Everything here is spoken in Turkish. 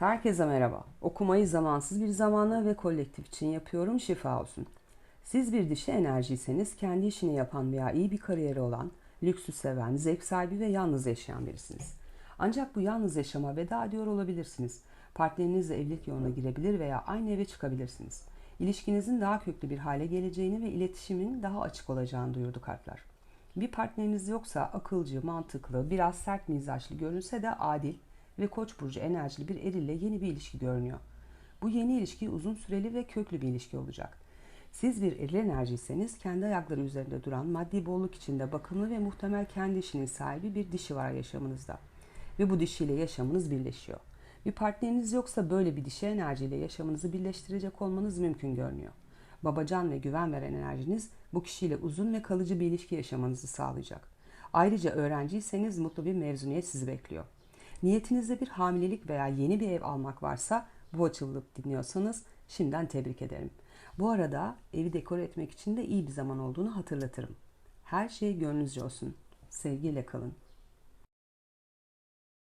Herkese merhaba. Okumayı zamansız bir zamana ve kolektif için yapıyorum. Şifa olsun. Siz bir dişi enerjiyseniz kendi işini yapan veya iyi bir kariyeri olan, lüksü seven, zevk sahibi ve yalnız yaşayan birisiniz. Ancak bu yalnız yaşama veda ediyor olabilirsiniz. Partnerinizle evlilik yoluna girebilir veya aynı eve çıkabilirsiniz. İlişkinizin daha köklü bir hale geleceğini ve iletişimin daha açık olacağını duyurdu kartlar. Bir partneriniz yoksa akılcı, mantıklı, biraz sert mizaçlı görünse de adil ve koç burcu enerjili bir erille yeni bir ilişki görünüyor. Bu yeni ilişki uzun süreli ve köklü bir ilişki olacak. Siz bir eril enerjiyseniz kendi ayakları üzerinde duran maddi bolluk içinde bakımlı ve muhtemel kendi işinin sahibi bir dişi var yaşamınızda. Ve bu dişiyle yaşamınız birleşiyor. Bir partneriniz yoksa böyle bir dişi enerjiyle yaşamınızı birleştirecek olmanız mümkün görünüyor. Babacan ve güven veren enerjiniz bu kişiyle uzun ve kalıcı bir ilişki yaşamanızı sağlayacak. Ayrıca öğrenciyseniz mutlu bir mezuniyet sizi bekliyor. Niyetinizde bir hamilelik veya yeni bir ev almak varsa bu açılıp dinliyorsanız şimdiden tebrik ederim. Bu arada evi dekor etmek için de iyi bir zaman olduğunu hatırlatırım. Her şey gönlünüzce olsun. Sevgiyle kalın.